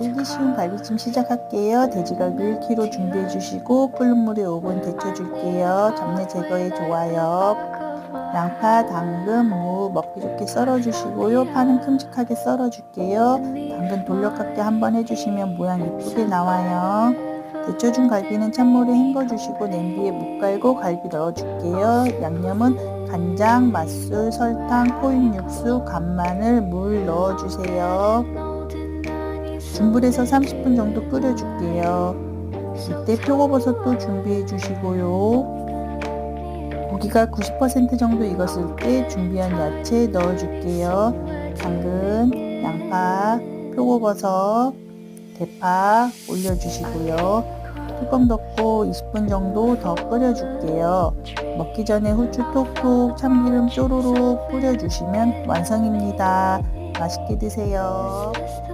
만들기 쉬운 갈비찜 시작할게요. 돼지갈비 1kg 준비해 주시고 끓는 물에 5분 데쳐 줄게요. 잡내 제거에 좋아요. 양파, 당근, 무 먹기 좋게 썰어 주시고요. 파는 큼직하게 썰어 줄게요. 당근 돌려깎기 한번 해주시면 모양 예쁘게 나와요. 데쳐준 갈비는 찬물에 헹궈 주시고 냄비에 묵 깔고 갈비 넣어 줄게요. 양념은 간장, 맛술, 설탕, 코인 육수, 간마늘, 물 넣어 주세요. 중불에서 30분 정도 끓여 줄게요. 이때 표고버섯도 준비해 주시고요. 고기가 90% 정도 익었을 때 준비한 야채 넣어 줄게요. 당근, 양파, 표고버섯, 대파 올려 주시고요. 뚜껑 덮고 20분 정도 더 끓여 줄게요. 먹기 전에 후추 톡톡 참기름 쪼로록 뿌려 주시면 완성입니다. 맛있게 드세요.